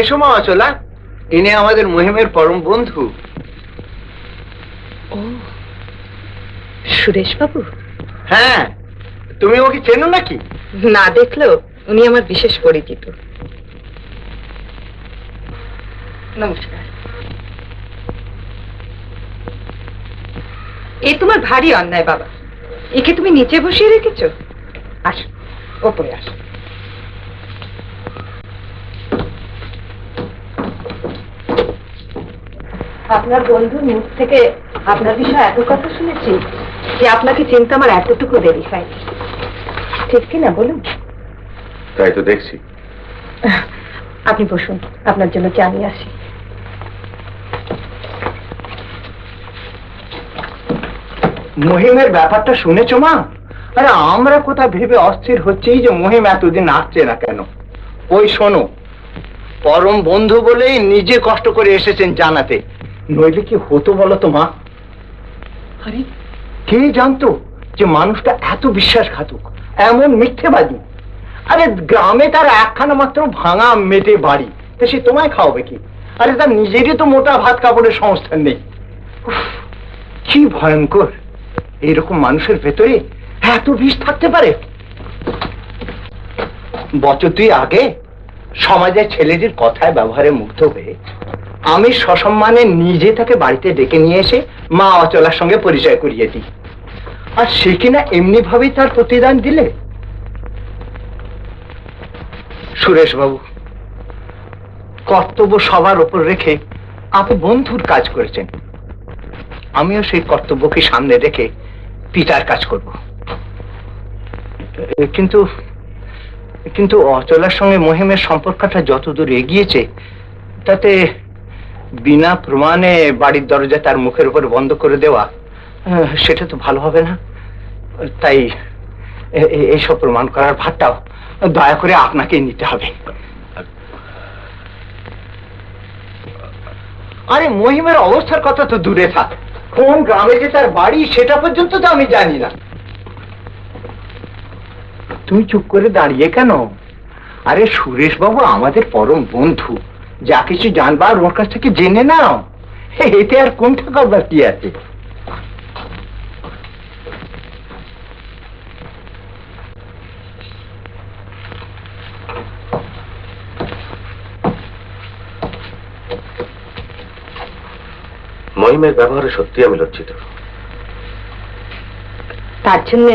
এসো মা অচলা। ইনি আমাদের মহিমের পরম বন্ধু। ও সুরেশ বাবু হ্যাঁ তুমি ওকে চেনো নাকি? না দেখলেও উনি আমার বিশেষ পরিচিত। নমস্কার। এ তোমার ভারী অন্যায় বাবা। একে তুমি নিচে বসিয়ে রেখেছো? আসো ওপরে আসো। আপনার বন্ধুর মুখ থেকে আপনার বিষয়ে এত কথা শুনেছি যে আপনাকে চিনতে আমার এতটুকু দেরি হয়নি ঠিক কি না বলুন? তাই তো দেখছি। আপনি বসুন আপনার জন্য চা নিয়ে আসি। মহিমের ব্যাপারটা শুনেছো মা? আরে আমরা কোথা ভেবে অস্থির হচ্ছেই যে মহিম এতদিন আসছে না কেন? ওই শোনো পরম বন্ধু বলেই নিজে কষ্ট করে এসেছেন জানাতে। নইলে কি হতো বলো তো মা? আরে। কে জানতো যে মানুষটা এত বিশ্বাসঘাতক এমন মিথ্যেবাদী? আরে গ্রামে তার একখানা মাত্র ভাঙা মেটে বাড়ি তো সে তোমায় খাওয়াবে কি? আরে তার নিজেরই তো মোটা ভাত কাপড়ের সংস্থান নেই। কি ভয়ঙ্কর। এরকম মানুষের ভেতরে এত বিষ থাকতে পারে? বছর দুই আগে সমাজের ছেলেদের কথায় ব্যবহারে মুগ্ধ হয়ে আমি সসম্মানে নিজে তাকে বাড়িতে ডেকে নিয়ে এসে মা অচলার সঙ্গে পরিচয় করিয়ে দিই। আর সে কিনা এমনি ভাবেই তার প্রতিদান দিলে? সুরেশ বাবু কর্তব্য সবার ওপর রেখে আপনি বন্ধুর কাজ করেছেন। আমিও সেই কর্তব্যকে সামনে রেখে পিতার কাজ করব। কিন্তু কিন্তু অচলার সঙ্গে মহিমের সম্পর্কটা যতদূর এগিয়েছে, তাতে বিনা প্রমাণে বাড়ির দরজা তার মুখের উপর বন্ধ করে দেওয়া সেটা তো ভালো হবে না। তাই এইসব প্রমাণ করার ভারটাও দয়া করে আপনাকেই নিতে হবে। আরে, মহিমের অবস্থার কথা তো দূরে থাক। কোন গ্রামে যে তার বাড়ি, সেটা পর্যন্ত তো আমি জানি না। তুমি চুপ করে দাঁড়িয়ে কেন? আরে সুরেশ বাবু আমাদের পরম বন্ধু। যা কিছু জানবার ওর কাছ থেকে জেনে নাও। এতে আর কোন ঠাকুরবার কি আছে? মহিমের ব্যবহারে সত্যি আমি লজ্জিত। তার জন্য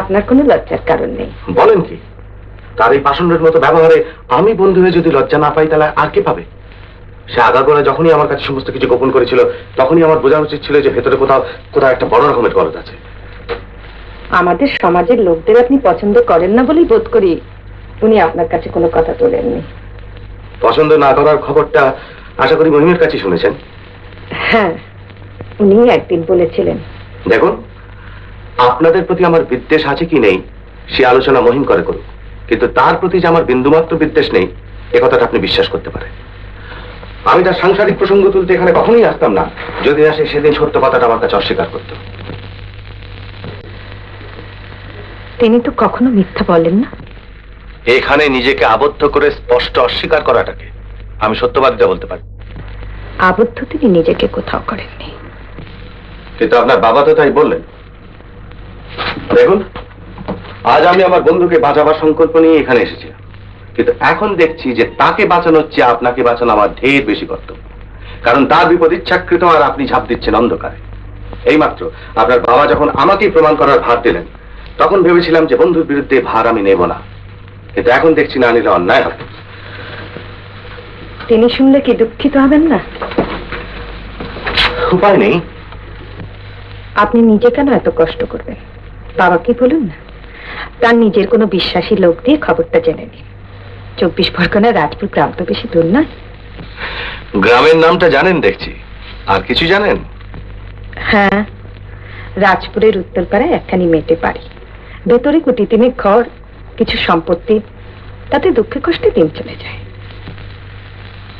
আপনার কোনো লজ্জার কারণ নেই। বলেন কি? তার এই পাষণ্ডের মতো ব্যবহারে আমি বন্ধু হয়ে যদি লজ্জা না পাই তাহলে আর কে পাবে? সে আগাগোড়া যখনই আমার কাছে সমস্ত কিছু গোপন করেছিল তখনই আমার বোঝা উচিত ছিল যে ভেতরে কোথাও কোথাও একটা বড় রকমের গলদ আছে। আমাদের সমাজের লোকদের আপনি পছন্দ করেন না বলেই বোধ করি উনি আপনার কাছে কোনো কথা তোলেননি। পছন্দ না করার খবরটা আশা করি মহিমের কাছে শুনেছেন। হ্যাঁ উনি একদিন বলেছিলেন। দেখুন আপনাদের প্রতি আমার বিদ্বেষ আছে কি নেই সে আলোচনা মহিম করে করুক। কিন্তু তার প্রতি যে আমার বিন্দুমাত্র বিদ্বেষ নেই এ কথাটা আপনি বিশ্বাস করতে পারেন। আমি তার সাংসারিক প্রসঙ্গ তুলতে এখানে কখনোই আসতাম না যদি আসে সেদিন সত্য কথাটা আমার কাছে অস্বীকার করত। তিনি তো কখনো মিথ্যা বলেন না। এখানে নিজেকে আবদ্ধ করে স্পষ্ট অস্বীকার করাটাকে আমি সত্যবাদিতা বলতে পারি। আবদ্ধ তিনি নিজেকে কোথাও করেননি। কিন্তু আপনার বাবা তো তাই বললেন। দেখুন আজ আমি আমার বন্ধুকে বাঁচাবার সংকল্প নিয়ে এখানে এসেছিলাম কিন্তু এখন দেখছি যে তাকে বাঁচানোর চেয়ে আপনাকে বাঁচানো আমার ঢের বেশি কর্তব্য। কারণ তার বিপদ ইচ্ছাকৃত আর আপনি ঝাঁপ দিচ্ছেন অন্ধকারে। এইমাত্র আপনার বাবা যখন আমাকেই প্রমাণ করার ভার দিলেন তখন ভেবেছিলাম যে বন্ধুর বিরুদ্ধে ভার আমি নেব না। কিন্তু এখন দেখছি না নিলে অন্যায় হবে। তিনি শুনলে কি দুঃখিত হবেন না? উপায় নেই। আপনি নিজে কেন এত কষ্ট করবেন? বাবাকে বলুন না। তার নিজের কোনো বিশ্বাসী লোক দিয়ে খবরটা জেনে নিন। চব্বিশ পরগনা রাজপুর গ্রাম তো বেশি দূর নয়। গ্রামের নামটা জানেন দেখছি। আর কিছু জানেন? হ্যাঁ রাজপুরের উত্তরপাড়ায় একখানি মেটে বাড়ি। ভেতরে কুটি তিনি ঘর কিছু সম্পত্তি তাতে দুঃখে কষ্টে দিন চলে যায়।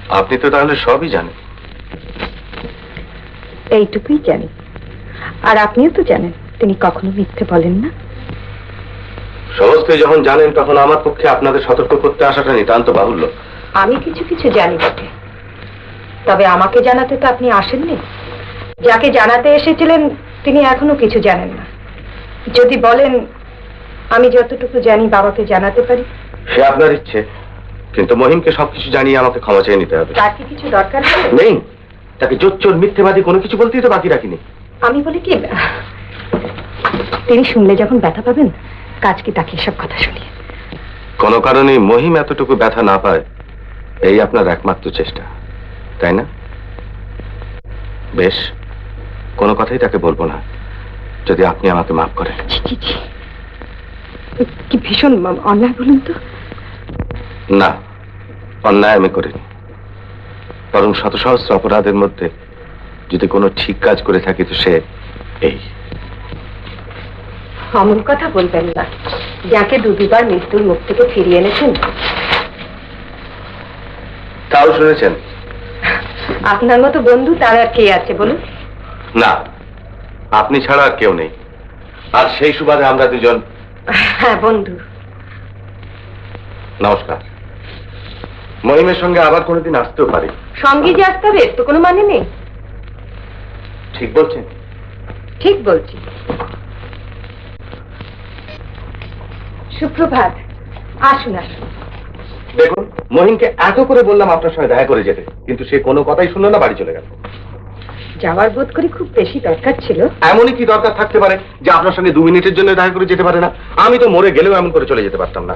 আপনি তো তাহলে সবই জানেন। এইটুকুই জানি। আর আপনিও তো জানেন তিনি কখনো মিথ্যে বলেন না। সমস্ত যখন জানেন তখন আমার পক্ষে আপনাদের সতর্ক করতে আসাটা নিতান্ত বাহুল্য। আমি কিছু কিছু জানি বটে। তবে আমাকে জানাতে তো আপনি আসেননি। যাকে জানাতে এসেছিলেন তিনি এখনও কিছু জানেন না। যদি বলেন আমি যতটুকু জানি বাবাকে জানাতে পারি। সে আপনার ইচ্ছে কিন্তু মহিমকে সবকিছু জানিয়ে আমাকে ক্ষমা চেয়ে নিতে হবে। তার কি কিছু দরকার? নেই। তাকে জোচ্চোর মিথ্যেবাদী কোনো কিছু বলতেই তো বাকি রাখিনি। আমি বলি কি তিনি শুনলে যখন ব্যথা পাবেন কাজ কি তাকে সব কথা শুনিয়ে? কোনো কারণে মহিম এতটুকু ব্যথা না পায় এই আপনার একমাত্র চেষ্টা তাই না? বেশ কোনো কথাই তাকে বলব না যদি আপনি আমাকে মাফ করেন। কি ভীষণ অন্যায় বলুন তো। না অন্যায় আমি করিনি। বরং শত সহস্র অপরাধের মধ্যে যদি কোনো ঠিক কাজ করে থাকি তো সে এই। অমন কথা বলবেন না। যাকে দু দুবার মৃত্যুর মুখ থেকে ফিরিয়ে এনেছেন। তাও শুনেছেন? আপনার মতো বন্ধু তার আর কে আছে বলুন? না আপনি ছাড়া আর কেউ নেই। আর সেই সুবাদে আমরা দুজন হ্যাঁ বন্ধু। নমস্কার। মহিমের সঙ্গে আবার কোনোদিন আসতেও পারি। সঙ্গে যে আসতে হবে তো কোনো মানে নেই। ঠিক বলছেন? ঠিক বলছি। সুপ্রভাত। আসুন আসুন। দেখুন মহিমকে এত করে বললাম আপনার সঙ্গে দেখা করে যেতে কিন্তু সে কোনো কথাই শুনলো না বাড়ি চলে গেল। যাওয়ার বোধ করি খুব বেশি দরকার ছিল। এমনই কি দরকার থাকতে পারে যে আপনার সঙ্গে দু মিনিটের জন্য দেখা করে যেতে পারে না? আমি তো মরে গেলেও এমন করে চলে যেতে পারতাম না।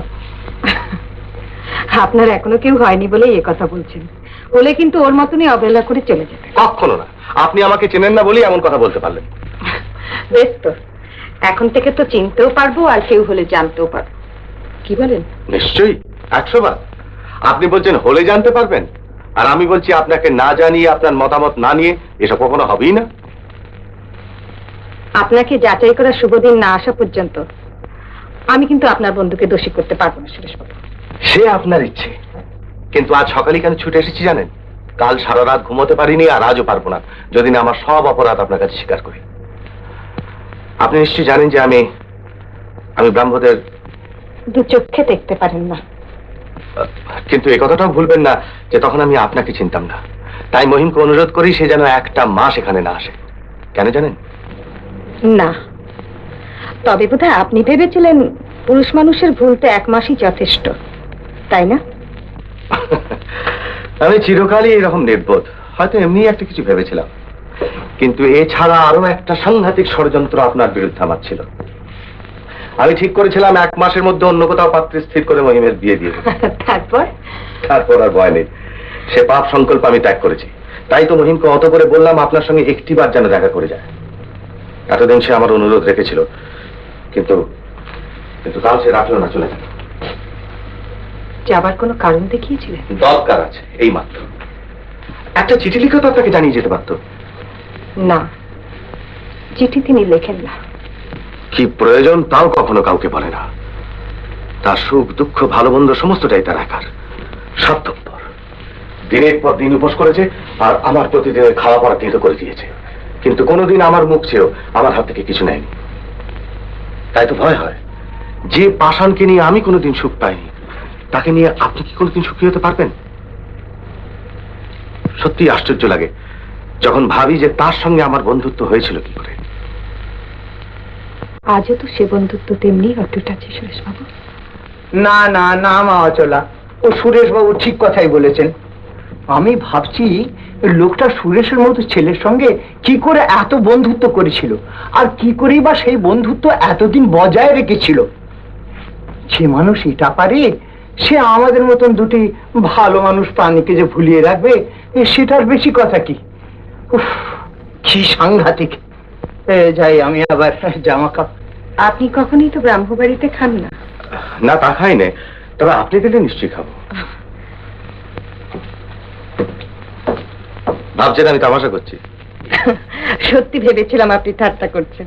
আপনার এখনও কেউ হয়নি বলেই এ কথা বলছেন। বলে কিন্তু ওর মতনই অবহেলা করে চলে যেতে। কখনো না। আপনি আমাকে চেনেন না বলেই এমন কথা বলতে পারলেন। বেশ তো। এখন থেকে তো চিনতেও পারব আর কেউ হলে জানতেও পারব। কি বলেন? নিশ্চয়ই একশো বার। আপনি বলছেন হলে জানতে পারবেন আর আমি বলছি আপনাকে না জানিয়ে আপনার মতামত না নিয়ে এসব কখনো হবেই না। আপনাকে যাচাই করার শুভ দিন না আসা পর্যন্ত আমি কিন্তু আপনার বন্ধুকে দোষী করতে পারব না সুরেশবাবু সে আপনার ইচ্ছে। কিন্তু আজ সকালে কেন ছুটে এসেছি জানেন? কাল সারা রাত ঘুমোতে পারিনি আর আজও পারব না যদি না আমার সব অপরাধ আপনার কাছে স্বীকার করি। আপনি নিশ্চয়ই জানেন যে আমি আমি ব্রাহ্মদের দু চোখে দেখতে পারেন না। কিন্তু এই কথাটাও ভুলবেন না যে তখন আমি আপনাকে চিনতাম না। তাই মহিমকে অনুরোধ করি সে যেন একটা মাস এখানে না আসে। কেন জানেন? না। তবে বোধহয় আপনি ভেবেছিলেন পুরুষ মানুষের ভুল তো এক মাসই যথেষ্ট তাই না? আমি চিরকালই এরকম নির্বোধ। হয়তো এমনি একটা কিছু ভেবেছিলাম। কিন্তু এছাড়া আরও একটা সাংঘাতিক ষড়যন্ত্র আপনার বিরুদ্ধে আমার ছিল। আমি ঠিক করেছিলাম এক মাসের মধ্যে অন্য কোথাও পাত্রে স্থির করে মহিমের বিয়ে দিয়ে তারপর? তারপর আর ভয় নেই। সে পাপ সংকল্প আমি ত্যাগ করেছি। তাই তো মহিমকে অত করে বললাম আপনার সঙ্গে একটিবার যেন দেখা করে যায়। এতদিন সে আমার অনুরোধ রেখেছিল কিন্তু কিন্তু কাল সে রাখল না চলে গেল যাবার কোনো কারণ দেখিয়েছিলেন? দরকার আছে এই মাত্র একটা চিঠি লিখে তো আপনাকে জানিয়ে যেতে পারতো। না। চিঠি তিনি লেখেন না। কি প্রয়োজন তাও কখনো কাউকে বলে না। তার সুখ, দুঃখ, ভালো, মন্দ, সমস্তটাই তার একার। স্বার্থপর দিনের পর দিন উপোস করেছে আর আমার প্রতিদিনের খাওয়া পড়া বৃদ্ধ করে দিয়েছে। কিন্তু কোনোদিন আমার মুখ চেয়েও আমার হাত থেকে কিছু নেয়নি। তাই তো ভয় হয়। যে পাষাণকে নিয়ে আমি কোনোদিন সুখ পাইনি, তাকে নিয়ে আপনি কি কোনোদিন সুখী হতে পারবেন? সত্যি আশ্চর্য লাগে যখন ভাবি যে তার সঙ্গে আমার বন্ধুত্ব হয়েছিল কি করে। আজও তো সে বন্ধুত্ব তেমনি অটুট আছে সুরেশবাবু। না না না মা অচলা। ও সুরেশ বাবু ঠিক কথাই বলেছেন। আমি ভাবছি লোকটা সুরেশের মতো ছেলের সঙ্গে কি করে এত বন্ধুত্ব করেছিল আর কি করেই বা সেই বন্ধুত্ব এতদিন বজায় রেখেছিল। যে মানুষ এটা পারে সে আমাদের মতন দুটি ভালো মানুষ প্রাণীকে যে ভুলিয়ে রাখবে সেটার বেশি কথা কি? কি সাংঘাতিক। যাই আমি আবার জামা কাপ আপনি কখনই তো ব্রাহ্মবাড়িতে খান না। না তা খাই নে। তবে আপনি দিলে নিশ্চয়ই খাব। ভাবছেন আমি তামাশা করছি? সত্যি ভেবেছিলাম আপনি ঠাট্টা করছেন।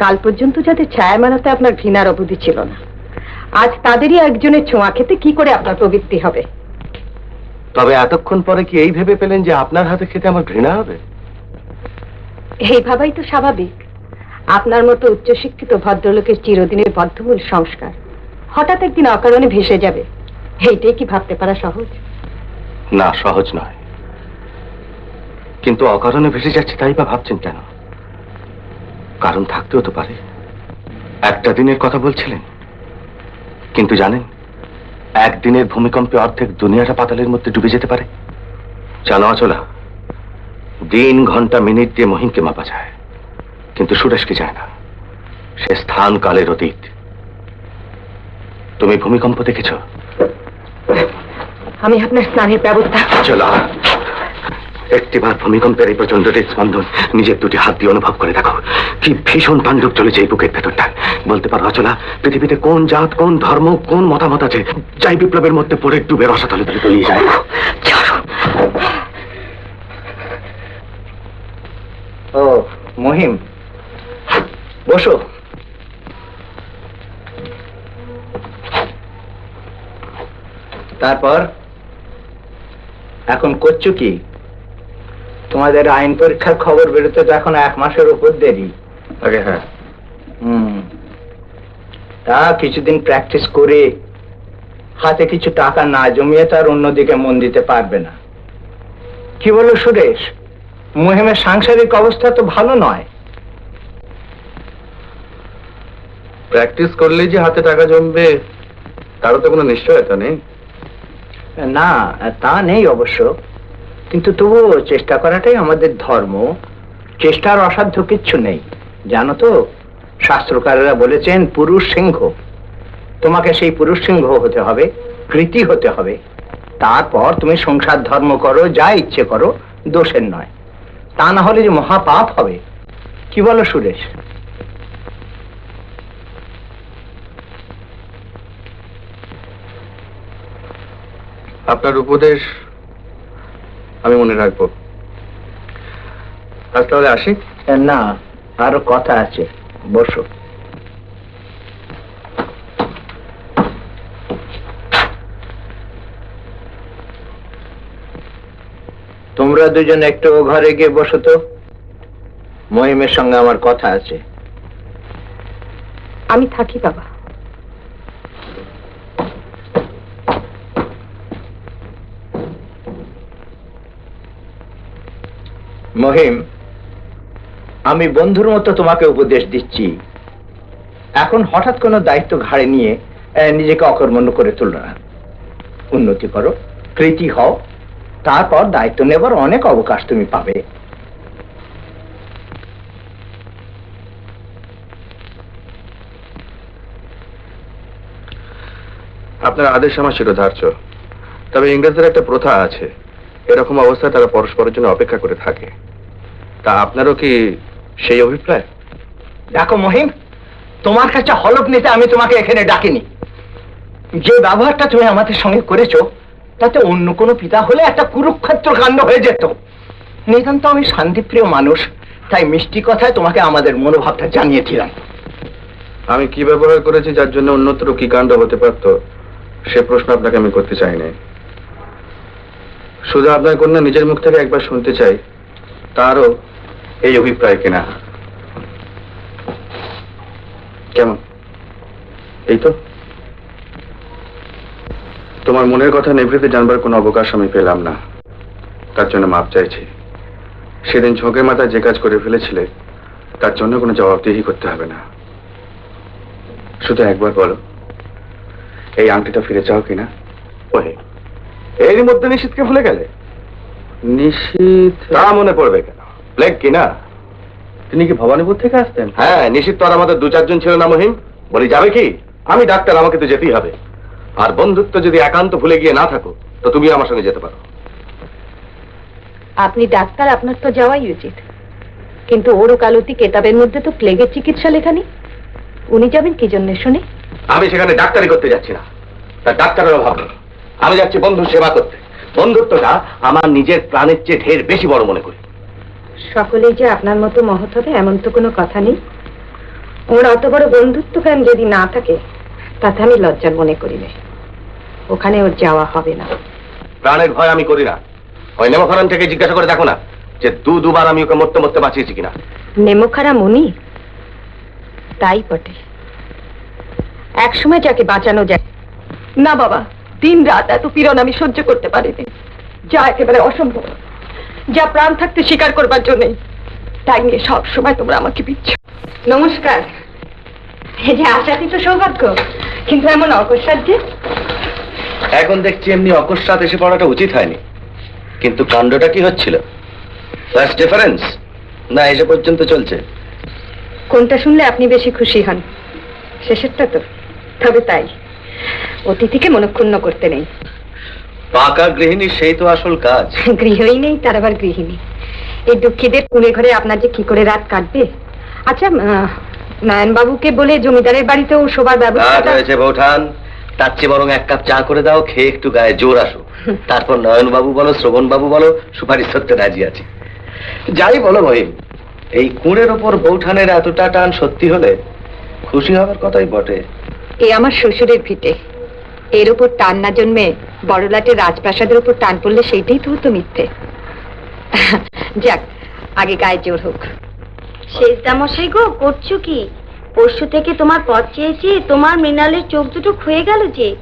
কাল পর্যন্ত যাদের ছায়া মানাতে আপনার ঘৃণার অবধি ছিল না। আজ তাদেরই একজনের ছোঁয়া খেতে কি করে আপনার প্রবৃত্তি হবে? তবে এতক্ষণ পরে কি এই ভেবে পেলেন যে আপনার হাতে খেতে আমার ঘৃণা হবে? এই ভাবাই তো স্বাভাবিক। আপনার মতো উচ্চশিক্ষিত ভদ্রলোকের চিরদিনের বদ্ধমূল সংস্কার হঠাৎ একদিন অকারণে ভেসে যাবে। এইটাই কি ভাবতে পারা সহজ? না সহজ নয়। কিন্তু অকারণে ভেসে যাচ্ছে তাই বা ভাবছেন কেন? কারণ থাকতেও তো পারে। একটা দিনের কথা বলছিলেন কিন্তু জানেন একদিনের ভূমিকম্পে অর্ধেক দুনিয়াটা পাতালের মধ্যে ডুবে যেতে পারে। জানো অচলা। দিন ঘণ্টা মিনিট দিয়ে মহিমকে মাপা যায়। কিন্তু সুরেশকে যায় না। সে স্থান কালের অতীত। তুমি ভূমিকম্প দেখেছ? আমি আপনার স্নানের ব্যবস্থা চলা। একটিবার ভূমিকম্পের এই প্রচণ্ড স্পন্দন নিজের দুটি হাত দিয়ে অনুভব করে দেখো। কি ভীষণ তাণ্ডব চলেছে এই বুকের ভেতরটা। বলতে পারো অচলা পৃথিবীতে কোন জাত কোন ধর্ম কোন মতামত আছে যাই বিপ্লবের মধ্যে পড়ে ডুবে রসাতলে তলে তলিয়ে যায়। ও মহিম বসো। তারপর? এখন করছ কি? তোমাদের আইন পরীক্ষার খবর বেরোতে তো এখন এক মাসের উপর দেরি। আগে হ্যাঁ। হুম। তা কিছুদিন প্র্যাকটিস করে হাতে কিছু টাকা না জমিয়ে তার অন্যদিকে মন দিতে পারবে না। কি বলো সুরেশ? মুহিমের সাংসারিক অবস্থা তো ভালো নয়। প্র্যাকটিস করলেই যে হাতে টাকা জমবে তারও তো কোনো নিশ্চয়তা নেই। না তা নেই অবশ্য। কিন্তু তবুও চেষ্টা করাটাই আমাদের ধর্ম। চেষ্টার অসাধ্য কিচ্ছু নেই। জানো তো, শাস্ত্রকারেরা বলেছেন পুরুষ সিংহ। তোমাকে সেই পুরুষ সিংহ হতে হবে, কৃতি হতে হবে। তারপর তুমি সংসার ধর্ম করো, যা ইচ্ছে করো, দোষের নয়। তা না হলে যে মহাপাপ হবে। কি বলো সুরেশ? আপনার উপদেশ আমি মনে রাখব। আজ তাহলে আসি? না আরও কথা আছে। বসো। তোমরা দুজন একটু ও ঘরে গিয়ে বসো তো। মহিমের সঙ্গে আমার কথা আছে। আমি থাকি বাবা। মহিম, আমি বন্ধুর মতো তোমাকে উপদেশ দিচ্ছি। এখন হঠাৎ কোনো দায়িত্ব ঘাড়ে নিয়ে নিজেকে অকর্মণ্য করে তুলো না। উন্নতি করো, কৃতি হও, তারপর দায়িত্ব নেবার অনেক অবকাশ তুমি পাবে। আপনার আদেশ আমার শিরোধার্য তবে ইংরেজদের একটা প্রথা আছে, এরকম অবস্থায় তারা পরস্পরের জন্য অপেক্ষা করে থাকে। তা আপনারও কি সেই অভিপ্রায়? দেখো মহিম তোমার কাছে হলফ নিতে আমি তোমাকে এখানে ডাকিনি। যে ব্যবহারটা তুমি আমাদের সঙ্গে করেছ তাতে অন্য কোনো পিতা হলে একটা কুরুক্ষেত্র কাণ্ড হয়ে যেত। নিতান্ত আমি শান্তিপ্রিয় মানুষ তাই মিষ্টি কথায় তোমাকে আমাদের মনোভাবটা জানিয়েছিলাম। আমি কি ব্যবহার করেছি যার জন্য অন্যত্র কি কাণ্ড হতে পারত সে প্রশ্ন আপনাকে আমি করতে চাই না শুধু আপনার কন্যা নিজের মুখ থেকে একবার শুনতে চাই তারও এই অভিপ্রায় কিনা। কেমন? এই তো। তোমার মনের কথা নেভৃতে জানবার কোনো অবকাশ আমি পেলাম না। তার জন্য মাপ চাইছি। সেদিন ঝোঁকের মাথায় যে কাজ করে ফেলেছিলে তার জন্য কোনো জবাবদিহি করতে হবে না। শুধু একবার বলো এই আংটিটা ফিরে চাও কিনা? ওহে এরই মধ্যে নিশীথকে ভুলে গেলে? নিশীথ? তা মনে পড়বে কেন? প্লেগ কিনা? তিনি কি ভবানীপুর থেকে আসতেন? হ্যাঁ নিশীথ তো আর আমাদের দু চারজন ছিল না মহিম। বলি যাবে কি? আমি ডাক্তার আমাকে তো যেতেই হবে। আর বন্ধুত্ব যদি একান্ত ভুলে গিয়ে না থাকো তো তুমি আমার সঙ্গে যেতে পারো। আপনি ডাক্তার আপনার তো যাওয়াই উচিত। কিন্তু ওর কালতি কেতাবের মধ্যে তো প্লেগের চিকিৎসা লেখা নেই। উনি যাবেন কি জন্য শুনে? আমি সেখানে ডাক্তারি করতে যাচ্ছি না। তা ডাক্তারের অভাব নেই। আমি যাচ্ছি বন্ধুর সেবা করতে। বন্ধুত্বটা আমার নিজের প্রাণের চেয়ে ঢের বেশি বড় মনে করি। সকলেই যে আপনার মতো মহৎ হবে এমন তো কোনো কথা নেই। ওর অত বড় বন্ধুত্ব জ্ঞান যদি না থাকে তাতে আমি লজ্জার মনে করি না ওখানে ওর যাওয়া হবে না। প্রাণের ভয় আমি করি না। ওই নেমখরণ থেকে জিজ্ঞাসা করে দেখো না যে দু দুবার আমি ওকে মরতে মরতে বাঁচিয়েছি কিনা। নেমখারা মনি? তাই বটে। এক সময় যাকে বাঁচানো যায়। না বাবা দিন রাত এত পীড়ন আমি সহ্য করতে পারিনি। যা একেবারে অসম্ভব। যা প্রাণ থাকতে স্বীকার করবার জন্যই তাই নিয়ে সব সময় তোমরা আমাকে বিচ্ছ নমস্কার। এই যে আশাতি তো সৌভাগ্য কিন্তু এমন অকস্মাত এখন দেখছি এমনি অকস্মাৎ এসে পড়াটা উচিত হয়নি। কিন্তু কাণ্ডটা কি হচ্ছিল? ফার্স্ট ডিফারেন্স না এসে পর্যন্ত চলছে। কোনটা শুনলে আপনি বেশি খুশি হন? শেষেরটা তো। তবে তাই। অতিথিকে মনক্ষুণ্ণ করতে নেই। পাকা গৃহিণী সেই তো আসল কাজ। গৃহই নেই তার আবার গৃহিণী। এই দুঃখীদের কুড়ে ঘরে আপনার যে কি করে রাত কাটবে? আচ্ছা নয়ন বাবুকে বলে জমিদারের বাড়িতেও শোবার ব্যবস্থা হয়েছে বৌঠান তার চেয়ে বরং এক কাপ চা করে দাও খেয়ে একটু গায়ে জোর আসো। তারপর নয়ন বাবু বলো শ্রবণ বাবু বলো সুপারিশ সত্যি রাজি আছি। যাই বলো মহিম এই কুঁড়ের ওপর বৌঠানের এতটা টান সত্যি হলে খুশি হওয়ার কথাই বটে। এ আমার শ্বশুরের ভিটে। এর উপর টান না জন্মে বড়লাটের রাজপ্রাসাদের উপর টান পড়লে সেইটাই তো হতো মিথ্যে। যাক আগে গায়ে জোর হোক। শেষ দামশাই গো করছ কি? পরশু থেকে তোমার পথ চেয়েছি তোমার মৃণালের চোখ দুটো খুয়ে গেল যে।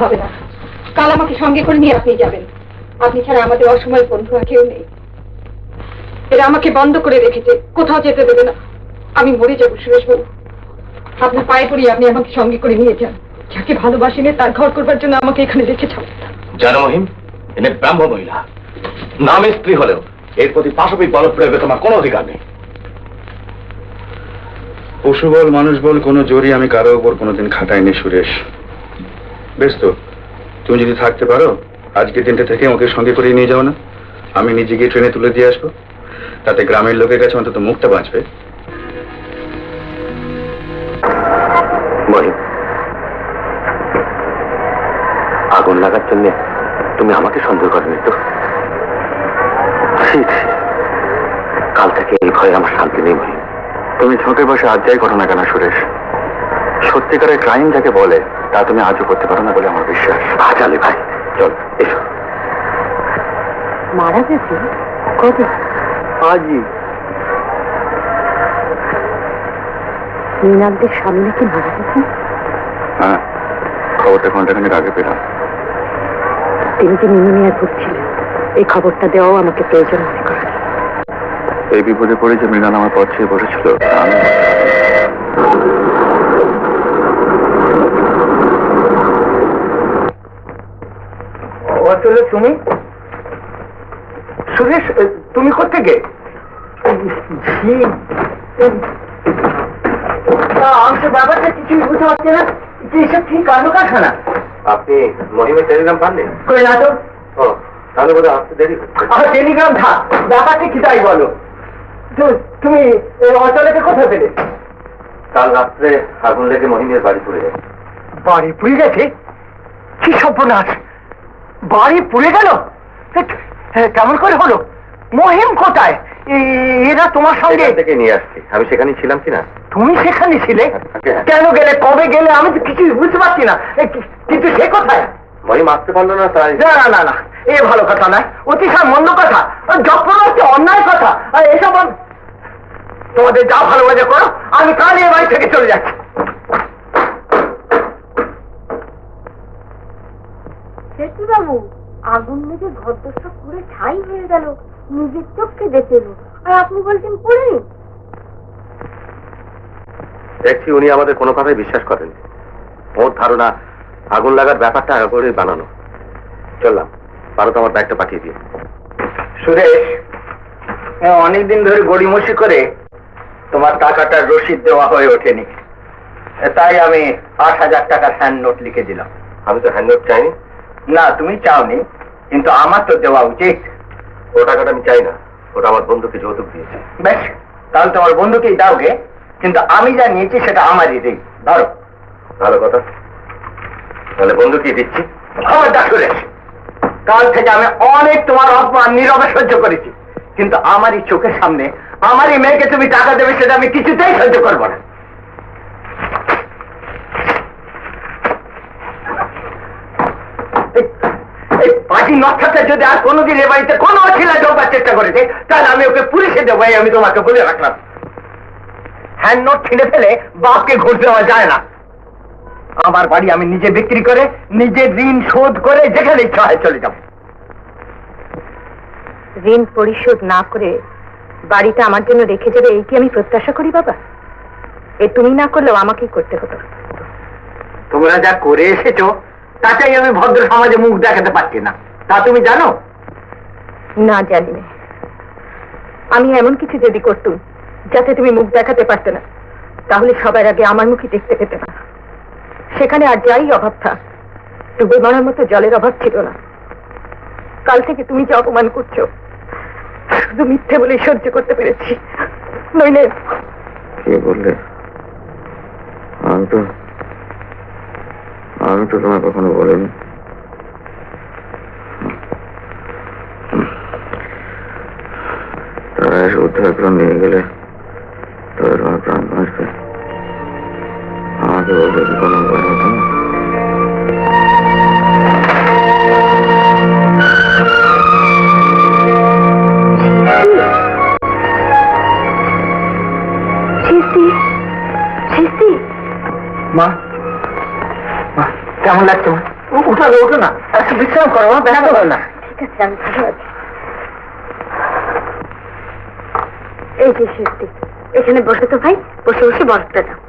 হবে না। কাল আমাকে সঙ্গে করে নিয়ে আপনি যাবেন। আপনি ছাড়া আমাদের অসময় বন্ধু আর কেউ নেই। এরা আমাকে বন্ধ করে রেখেছে কোথাও যেতে দেবে না। আমি মরে যাব সুরেশবাবু। আপনার পায়ে পড়ি আপনি আমাকে সঙ্গে করে নিয়ে যান। যাকে ভালোবাসিনে তার ঘর করবার জন্য আমাকে এখানে রেখে যাবেন জানো মহিম এনে ব্রাহ্ম মহিলা নামে স্ত্রী হলেও এর প্রতি পাশবিক বল প্রয়োগে তোমার কোনো অধিকার নেই। পশু বল মানুষ বল কোনো জোরই আমি কারও ওপর কোনোদিন খাটাইনি সুরেশ। বেশ তো তুমি যদি থাকতে পারো আজকের দিনটা থেকে ওকে সঙ্গে করে নিয়ে যাও না। আমি নিজে গিয়ে ট্রেনে তুলে দিয়ে আসব। তাতে গ্রামের লোকের কাছে অন্তত মুখটা বাঁচবে। লাগার জন্য তুমি আমাকে সন্দেহ করেনি তো। কাল থেকে এই ভয়ে আমার শান্তি নেই তুমি ঝোঁকে বসে আজ যাই ঘটনা কেন সুরেশ। সত্যিকারের ক্রাইম যাকে বলে তা তুমি আজও করতে পারো না বলে আমার বিশ্বাস। আজ আলে ভাই চল এসো। মারা গেছে? কবে? আজই। মৃণালদের স্বামী নাকি মারা গেছেন হ্যাঁ খবরটা ঘন্টাখানেক আগে পেলাম। তিনি যে নিউমোনিয়ায় ভুগছিলেন এই খবরটা দেওয়াও আমাকে প্রয়োজন মনে করেন এই বিপদে পড়ে যে মৃণাল আমার পথ ছেয়ে বসেছিল তুমি? সুরেশ তুমি কোথেকে আমি তো ব্যাপারটা কিছুই বুঝতে পারছি না। যে এসব কি কাণ্ড কারখানা? আপনি মহিমের টেলিগ্রাম পাননি? কই না তো? ও তাহলে বোধহয় আসতে দেরি আমার টেলিগ্রাম থাক ব্যাপারটা কি তাই বলো? তুমি এ, কোথায় পেলে? কাল রাত্রে আগুন লেগে মহিমের বাড়ি পুড়ে যায়। বাড়ি পুড়ে গেছে? কি সর্বনাশ! বাড়ি পুড়ে গেল? এ, কেমন করে হলো? মহিম কোথায়? এরা তোমার সঙ্গে? থেকে নিয়ে আসছি। আমি সেখানেই ছিলাম কিনা? তুমি সেখানে ছিলে? হ্যাঁ। কেন গেলে? কবে গেলে? আমি তো কিছুই বুঝতে পারছি না। কিন্তু সে কোথায়? আসতে পারল না তাই। না না না না। এ ভালো কথা নয়। অতিশয় মন্দ কথা। যখন হচ্ছে অন্যায় কথা। আর এসব তোমাদের যা ভালো মজা করো আমি কাল এ বাড়ি থেকে চলে যাচ্ছি। বাবু আগুন লেগে ঘর সব পুরো ছাই হয়ে গেল। নিজের চোখকে দেখে আর আপনি বলছেন পড়েনি দেখছি উনি আমাদের কোনো কথাই বিশ্বাস করেন ওর ধারণা আগুন লাগার ব্যাপারটা আগে করে বানানো। চললাম পারো তো আমার ব্যাগটা পাঠিয়ে দিও সুরেশ অনেকদিন ধরে গড়িমসি করে তোমার টাকাটার রসিদ দেওয়া হয়ে ওঠেনি। তাই আমি আট হাজার টাকার হ্যান্ড নোট লিখে দিলাম। আমি তো হ্যান্ড নোট চাইনি। না তুমি চাওনি কিন্তু আমার তো দেওয়া উচিত। ও টাকাটা আমি চাই না। ওটা আমার বন্ধুকে যৌতুক দিয়েছে। বেশ তাহলে তোমার বন্ধুকেই দাওগে কিন্তু আমি যা নিয়েছি সেটা আমারই দিই ধরো। ভালো কথা। তাহলে বন্ধুকে দিচ্ছি। খবরদার সুরেশ কাল থেকে আমি অনেক তোমার অপমান নীরবে সহ্য করেছি। কিন্তু আমারই চোখের সামনে আমারই মেয়েকে তুমি টাকা দেবে সেটা আমি কিছুতেই সহ্য করব না এই- পার্টি যদি আর কোনোদিন এ বাড়িতে কোনো অছিলা ঢোকবার চেষ্টা করেছে তাহলে আমি ওকে পুলিশে দেবো এই আমি তোমাকে বলে রাখলাম। হ্যান্ড নোট ছিঁড়ে ফেলে বাপকে ঘুরতে দেওয়া যায় না। আমার বাড়ি আমি নিজে বিক্রি করে নিজের ঋণ শোধ করে যেখানে ইচ্ছা হয় চলে যাব। ঋণ পরিশোধ না করে বাড়িটা আমার জন্য রেখে যাবে এই কি আমি প্রত্যাশা করি বাবা? এ তুমি না করলেও আমাকেই করতে হতো। তোমরা যা করে এসেছ তাতেই আমি ভদ্র সমাজে মুখ দেখাতে পারছি না। তা তুমি জানো? না জানি না। আমি এমন কিছু যদি করতুম যাতে তুমি মুখ দেখাতে পারতে না তাহলে সবার আগে আমার মুখে দেখতে পেতে না। সেখানে আর যাই অভাব থাক ডুবে মরার মতো জলের অভাব ছিল না। কাল থেকে তুমি যে অপমান করছ শুধু মিথ্যে বলে সহ্য করতে পেরেছি। নইলে কি বললে? আমি তো আমি তো তোমায় কখনো বলিনি। তারা এসে উদ্ধার করে নিয়ে গেলে তবে তোমার প্রাণ বাঁচবে। আমাকে কি কোনো মা মা কেমন লাগছে মা? উঠো না, উঠো না। একটু বিশ্রাম করো ব্যস্ত হয় না। ঠিক আছে আমি এখানে বসে তো ভাই বসে বসে বরফটা দাও।